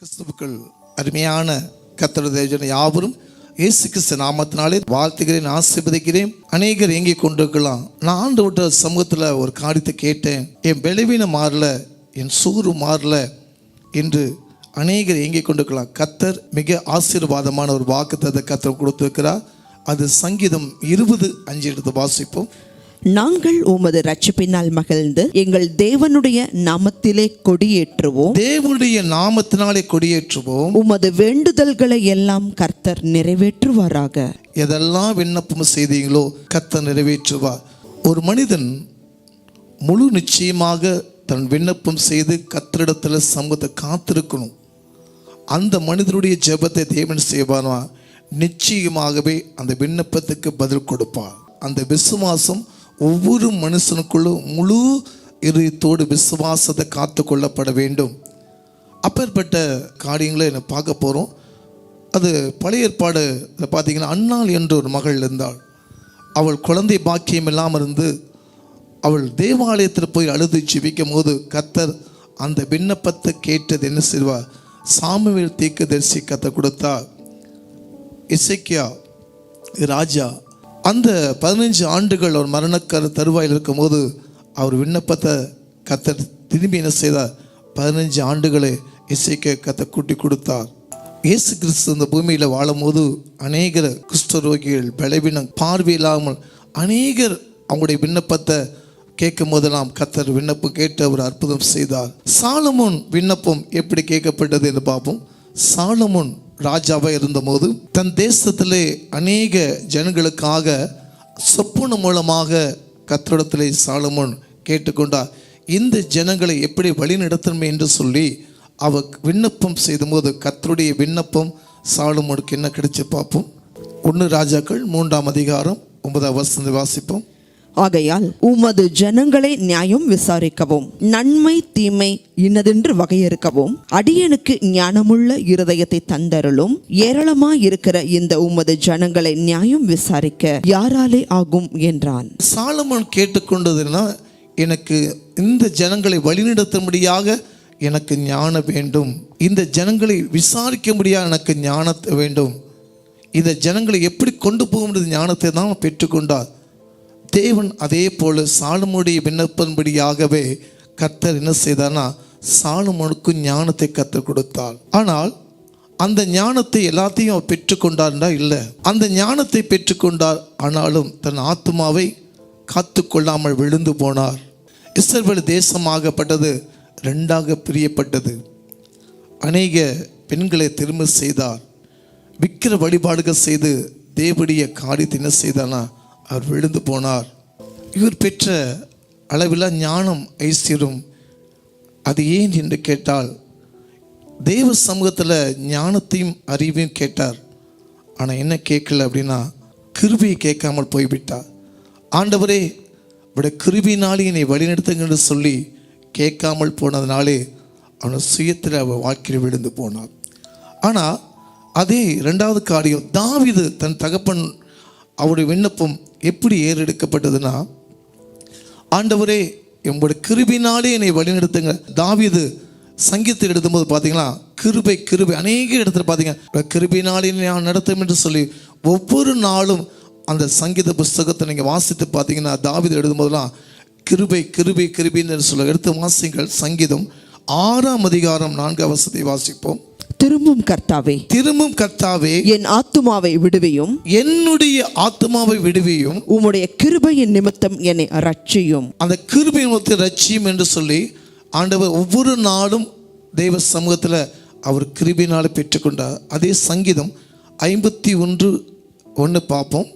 கிறிஸ்துவுக்கள் அருமையான கத்தட தேவஜன யாவரும் இயேசு கிறிஸ்து நாமத்தினாலே வாழ்த்துகிறேன் ஆசிர்வதிக்கிறேன். அநேகர் எங்கே கொண்டிருக்கலாம். நான் ஆண்டு விட்ட சமூகத்தில் ஒரு காரியத்தை கேட்டேன். என் பலவீனம் மாறல என் சூறு மாறல என்று அநேகர் எங்கே கொண்டிருக்கலாம். கத்தர் மிக ஆசீர்வாதமான ஒரு வாக்குத்தத்தை கத்தர் கொடுத்திருக்கிறார். அது சங்கீதம் இருபது அஞ்சு எடுத்து வாசிப்போம். நாங்கள் உமது ரட்சிப்பினால் மகிழ்ந்து எங்கள் தேவனுடைய நாமத்திலே கொடியேற்றுவோம். தேவனுடைய நாமத்தினாலே கொடியேற்றுவோம். உமது வேண்டுதல்களை எல்லாம் கர்த்தர் நிறைவேற்றுவாராக. எதெல்லாம் விண்ணப்பம் செய்தீங்களோ கத்த நிறைவேற்றுவார். ஒரு மனிதன் முழு நிச்சயமாக தன் விண்ணப்பம் செய்து கத்தரிடத்தில் சமூகத்தை காத்திருக்கணும். அந்த மனிதனுடைய ஜெபத்தை தேவன் செய்வானா? நிச்சயமாகவே அந்த விண்ணப்பத்துக்கு பதில் கொடுப்பார். அந்த விசுவாசம் ஒவ்வொரு மனுஷனுக்குள்ளும் முழு இதயத்தோடு விசுவாசத்தை காத்து கொள்ளப்பட வேண்டும். அப்பேற்பட்ட காரியங்களை என்ன பார்க்க போகிறோம் அது பழைய ஏற்பாடு பார்த்தீங்கன்னா அன்னாள் என்ற ஒரு மகள் இருந்தாள். அவள் குழந்தை பாக்கியம் இல்லாமல் இருந்து அவள் தேவாலயத்தில் போய் அழுது ஜிபிக்கும் போது கத்தர் அந்த விண்ணப்பத்தை கேட்டது என்ன செய்வார்? சாமுவேல் தீர்க்கதரிசி கத்தை கொடுத்தா இசைக்கியா ராஜா. அந்த பதினஞ்சு ஆண்டுகள் அவர் மரணக்கர தருவாயில் இருக்கும்போது அவர் விண்ணப்பத்தை கத்தர் திரும்பி என்ன செய்தார்? பதினஞ்சு ஆண்டுகளை இசைக்க கத்தை கூட்டி கொடுத்தார். இயேசு கிறிஸ்து இந்த பூமியில் வாழும்போது அநேகர் குஷ்டரோகிகள் பலவீனம் பார்வையில்லாமல் அநேகர் அவங்களுடைய விண்ணப்பத்தை கேட்கும் போதெல்லாம் கத்தர் விண்ணப்பம் கேட்டு அவர் அற்புதம் செய்தார். சாலமோன் விண்ணப்பம் எப்படி கேட்கப்பட்டது என்று பார்ப்போம். சாலமோன் ராஜாவாக இருந்தபோது தன் தேசத்திலே அநேக ஜனங்களுக்காக சொப்பன மூலமாக கத்தரிடத்திலே சாலமோன் கேட்டுக்கொண்டார். இந்த ஜனங்களை எப்படி வழிநடத்தணும் என்று சொல்லி அவ விண்ணப்பம் செய்தபோது கத்தருடைய விண்ணப்பம் சாலமோனுக்கு என்ன கிடைச்சி பார்ப்போம். ஒன்று ராஜாக்கள் மூன்றாம் அதிகாரம் ஒன்பதாம் வசந்த வாசிப்போம். ஆகையால் உமது ஜனங்களை நியாயம் விசாரிக்கவும் நன்மை தீமை இன்னதென்று வகையறுக்கவும் அடியனுக்கு ஞானமுள்ள இருதயத்தை தந்தருளும் ஏராளமாயிருக்கிற இந்த உமது ஜனங்களை நியாயம் விசாரிக்க யாராலே ஆகும் என்றான். சாலமன் கேட்டுக்கொண்டதுன்னா எனக்கு இந்த ஜனங்களை வழிநடத்தும்படியாக எனக்கு ஞானம் வேண்டும். இந்த ஜனங்களை விசாரிக்க முடியாத எனக்கு ஞானத்தை வேண்டும். இந்த ஜனங்களை எப்படி கொண்டு போக முடியாது ஞானத்தை தான் பெற்றுக்கொண்டார். தேவன் அதே போல் சாலமுடைய விண்ணப்பன்படியாகவே கர்த்தர் என்ன செய்தார்னா சாலமோனுக்கு ஞானத்தை கற்றுக் கொடுத்தாள் ஆனால் அந்த ஞானத்தை எல்லாத்தையும் அவர் பெற்றுக்கொண்டார்னா இல்லை. அந்த ஞானத்தை பெற்றுக்கொண்டார் ஆனாலும் தன் ஆத்மாவை காத்து கொள்ளாமல் விழுந்து போனார். இஸ்ரவேல் தேசமாகப்பட்டது ரெண்டாக பிரியப்பட்டது. அநேக பெண்களை திரும்ப செய்தார். விக்கிர வழிபாடுகள் செய்து தேவடைய காரியத்தை என்ன செய்தானா அவர் விழுந்து போனார். இவர் பெற்ற அளவில் ஞானம் ஐஸ்வர்யம் அது ஏன் என்று கேட்டால் தேவ சமூகத்தில் ஞானத்தையும் அறிவையும் கேட்டார். ஆனால் என்ன கேட்கல அப்படின்னா கிருபியை கேட்காமல் போய்விட்டார். ஆண்டவரே விட கிருபினாலே என்னை வழிநடத்துங்கன்னு சொல்லி கேட்காமல் போனதுனாலே அவன் சுயத்தில் அவன் வாழ்க்கையில் விழுந்து போனார் ஆனால் அதே ரெண்டாவது காரியம் தாவிது தன் தகப்பன் அவருடைய விண்ணப்பம் எப்படி ஏறெடுக்கப்பட்டதுன்னா ஆண்டவரே உங்களுடைய கிருபினாலே என்னை வழிநடத்துங்க. தாவிது சங்கீதத்தில் எழுதும்போது பார்த்தீங்கன்னா கிருபை கிருபை. அநேக இடத்துல பார்த்தீங்க கிருபினாலே நான் நடத்தும் என்று சொல்லி ஒவ்வொரு நாளும் அந்த சங்கீத புஸ்தகத்தை நீங்கள் வாசித்து பார்த்தீங்கன்னா தாவீது எழுதும்போதெல்லாம் கிருபை கிருபை கிருபின்னு சொல்ல எடுத்து வாசிங்கள். சங்கீதம் ஆறாம் அதிகாரம் நான்காம் வசதி வாசிப்போம். திரும்பும் கர்த்தாவே. திரும்பும் கர்த்தாவே என் ஆத்துமாவை விடுவியும். என்னுடைய ஆத்மாவை விடுவியும். உம்முடைய கிருபையின் நிமித்தம் என்னை ரட்சியும். அந்த கிருபை நோக்கி ரட்சியும் என்று சொல்லி ஆண்டவர் ஒவ்வொரு நாளும் தெய்வ சமூகத்தில் அவர் கிருபினால் பெற்றுக்கொண்டார். அதே சங்கீதம் ஐம்பத்தி ஒன்று ஒன்று பார்ப்போம்.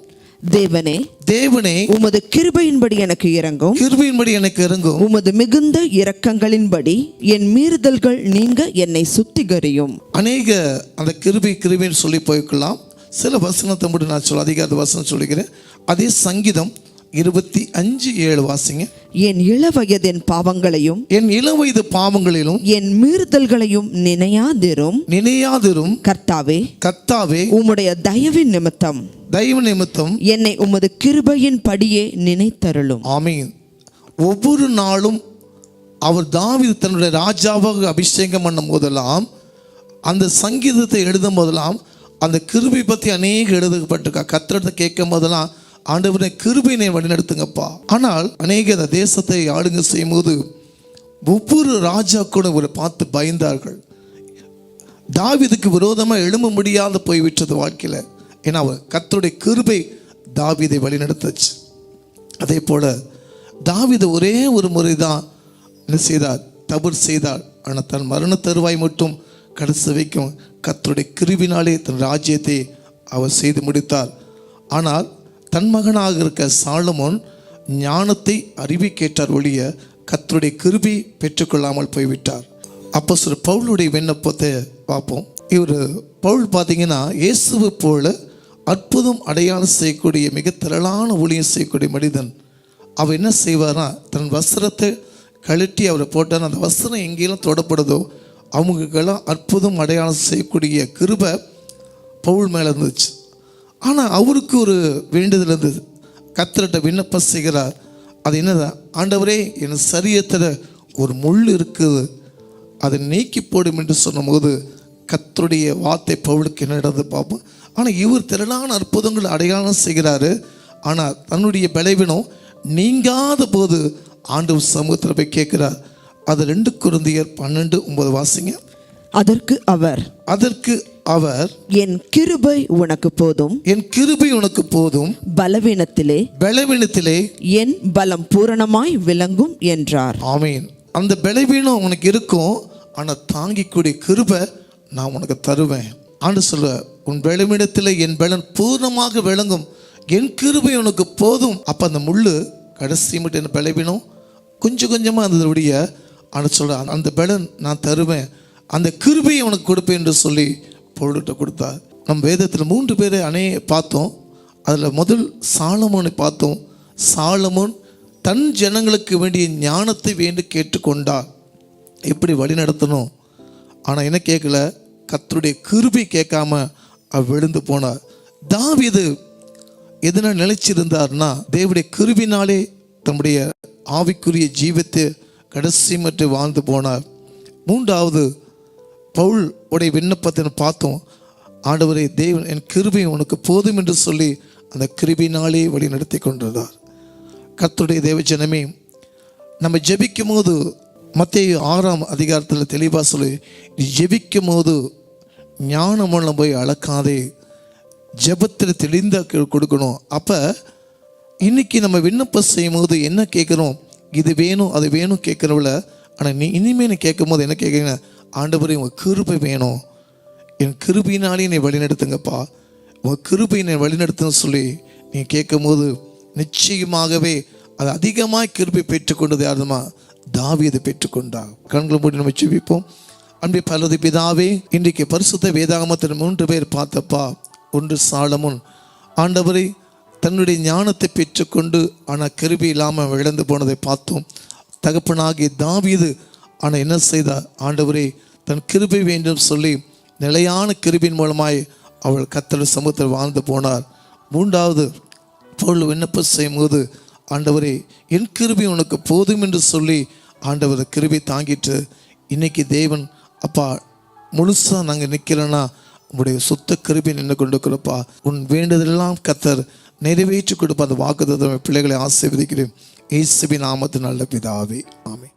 தேவனே தேவனே உமது கிருபையின்படி எனக்கு இறங்கும். கிருபையின்படி எனக்கு இறங்கும். உமது மிகுந்த இரக்கங்களின்படி என் மீறுதல்கள் நீங்க என்னை சுத்திகரியும். அநேக அந்த கிருபை கிருபின்னு சொல்லி போய்க்கலாம் சில வசனத்தை மட்டும் நான் சொல்ல அதிகார வசனம் சொல்லிக்கிறேன் அதே சங்கீதம் இருபத்தி அஞ்சு ஏழு வாசிங்க. என் இளவயதின் பாவங்களையும் என் இளம் வயது பாவங்களிலும் என் மீறுதல்களையும் நினையாதிரும். நினையாதிரும். கர்த்தாவே கத்தாவே உம்முடைய தயவின் நிமித்தம் தெய்வ நிமித்தம் என்னை உமது கிருபையின் படியே நினைத்தருளும். ஆமீன். ஒவ்வொரு நாளும் அவர் தாவீது தன்னுடைய ராஜாவாக அபிஷேகம் பண்ணும் போதெல்லாம் அந்த சங்கீதத்தை எழுதும் போதெல்லாம் அந்த கிருபை பற்றி அநேக எழுதப்பட்டிருக்கா. கத்திரத்தை கேட்கும் போதெல்லாம் ஆண்டவரை கிருபினை வழிநடத்துங்கப்பா. ஆனால் அநேக அந்த தேசத்தை ஆளுங்க செய்யும்போது ஒவ்வொரு ராஜாக்களும் இவரை பார்த்து பயந்தார்கள். தாவிதுக்கு விரோதமாக எழும்ப முடியாத போய்விட்டது வாழ்க்கையில். ஏன்னா அவர் கத்தருடைய கிருபை தாவிதை வழிநடத்துச்சு. அதே போல தாவீது ஒரே ஒரு முறை தான் என்ன செய்தார்? தவறு செய்தார். ஆனால் தன் மரண தருவாய் மட்டும் கடைசி வைக்கும் கத்தருடைய கிருவினாலே தன் ராஜ்யத்தை அவர் செய்து முடித்தார். ஆனால் தன் மகனாக இருக்க சாலமோன் ஞானத்தை அறிவி கேட்டார் ஒழிய கத்தருடைய கிருபி பெற்றுக்கொள்ளாமல் போய்விட்டார். அப்போ சில பவுலுடைய விண்ணப்பத்தை பார்ப்போம். இவர் பவுல் பார்த்தீங்கன்னா இயேசுவை போல அற்புதம் அடையாளம் செய்யக்கூடிய மிக திரளான ஊழியம் செய்யக்கூடிய மனிதன். அவர் என்ன செய்வார்னா தன் வஸ்திரத்தை கழட்டி அவரை போட்டார் அந்த வஸ்திரம் எங்கேயெல்லாம் தொடப்படுதோ அவங்களுக்கெல்லாம் அற்புதம் அடையாளம் செய்யக்கூடிய கிருபை பவுல் மேலே இருந்துச்சு. ஆனால் அவருக்கு ஒரு வேண்டுதல் இருந்தது. கத்திரட்ட விண்ணப்பம் செய்கிறார். அது என்னதான் ஆண்டவரே என் சரியத்தில் ஒரு முள் இருக்குது. அதை நீக்கி போடும் என்று சொன்னபோது கத்தருடைய வார்த்தை பவுலுக்கு என்ன நடந்து பார்ப்போம் ஆனால் இவர் திரளான அற்புதங்கள் அடையாளம் செய்கிறாரு. ஆனால் தன்னுடைய பலவீனம் நீங்காத போது ஆண்டவர் சமூகத்தில் போய் கேட்கிறார். அது ரெண்டு குருந்தியர் பன்னெண்டு ஒன்பது வாசிங்க. அதற்கு அவர் அதற்கு அவர் என் கிருபை உனக்கு போதும். என் கிருபை உனக்கு போதும். பலவீனத்திலே பலவீனத்திலே என் பலம் பூரணமாய் விளங்கும் என்றார். ஆமீன். அந்த பலவீனம் உனக்கு இருக்கும். ஆனால் தாங்கிக்கூடிய கிருபை நான் உனக்கு தருவேன். ஆண்டு சொல்ல உன் பலவீனத்தில் என் பலன் பூர்ணமாக விளங்கும். என் கிருபை உனக்கு போதும். அப்போ அந்த முள்ளு கடைசி மட்டும் என்ன பலவீனம்? கொஞ்சம் கொஞ்சமாக இருந்ததுடைய ஆனால் சொல்ல அந்த பலன் நான் தருவேன். அந்த கிருபையை உனக்கு கொடுப்பேன் என்று சொல்லி பொருள்கிட்ட கொடுத்தார். நம் வேதத்தில் மூன்று பேரை அணைய பார்த்தோம். அதில் முதல் சாலமோனை பார்த்தோம். சாலமோன் தன் ஜனங்களுக்கு வேண்டிய ஞானத்தை வேண்டி கேட்டுக்கொண்டார். எப்படி வழி நடத்தணும்? ஆனால் என்ன கேட்கல? கத்தருடைய கிருபி கேட்காம அவர் விழுந்து போனார். தாவிது எதனால் நிலைச்சிருந்தார்னா தேவடைய கிருபினாலே தம்முடைய ஆவிக்குரிய ஜீவத்தை கடைசி மற்றும் வாழ்ந்து போனார். மூன்றாவது பவுல் உடைய விண்ணப்பத்தை பார்த்தோம். ஆண்டவரே தேவன் என் கிருபை உனக்கு போதும் என்று சொல்லி அந்த கிருபினாலே வழி நடத்தி கொண்டிருந்தார். கர்த்தருடைய தேவஜனமே நம்ம ஜெபிக்கும் போது மத்திய ஆறாம் அதிகாரத்தில் தெளிவாக சொல்லி ஜெபிக்கும் போது ஞானமுள்ள போய் அளக்காதே. ஜெபத்தில் தெளிந்த கொடுக்கணும். அப்போ இன்னைக்கு நம்ம விண்ணப்பம் செய்யும் போது என்ன கேட்குறோம்? இது வேணும் அது வேணும் கேட்குறவில்ல ஆனால் நீ இனிமேல் கேட்கும் போது என்ன கேட்குறீங்க? ஆண்டவரே உங்கள் கிருபை வேணும். என் கிருபினாலே என்னை வழிநடத்துங்கப்பா. உங்கள் கிருபை என்னை வழிநடத்துன்னு சொல்லி நீ கேட்கும் போது நிச்சயமாகவே அது அதிகமாக கிருபை பெற்றுக்கொண்டது யாருமா? தாவீது பெற்றுக்கொண்டா கண்களை மூடி நம்ம ஜெபிப்போம். அன்பே பலது பிதாவே இன்றைக்கு பரிசுத்த வேதாகமத்தில் மூன்று பேர் பார்த்தப்பா. ஒன்று சாலமுன். ஆண்டவரை தன்னுடைய ஞானத்தை பெற்றுக்கொண்டு ஆனால் கருவி இல்லாமல் இழந்து போனதை பார்த்தோம். தகப்பனாகிய தாவீது ஆனால் என்ன செய்தார் ஆண்டவரே தன் கிருபை வேண்டும் சொல்லி நிலையான கிருபின் மூலமாய் அவள் கத்தர் சமூகத்தில் வாழ்ந்து போனார். மூன்றாவது பொருள் விண்ணப்பம் செய்யும்போது ஆண்டவரே என் கிருபி உனக்கு போதும் என்று சொல்லி ஆண்டவர் கிருபி தாங்கிட்டு இன்னைக்கு தேவன் அப்பா முழுசாக நாங்கள் நிற்கிறோன்னா உங்களுடைய சுத்த கிருபி நின்று கொண்டு கொடுப்பா உன் வேண்டுதலெல்லாம் கத்தர் நிறைவேற்றி கொடுப்பா அந்த வாக்குத்தத்தம் பிள்ளைகளை ஆசீர்வதிக்கிறேன். இயேசுவின் நாமத்து நல்ல பிதாவே. ஆமே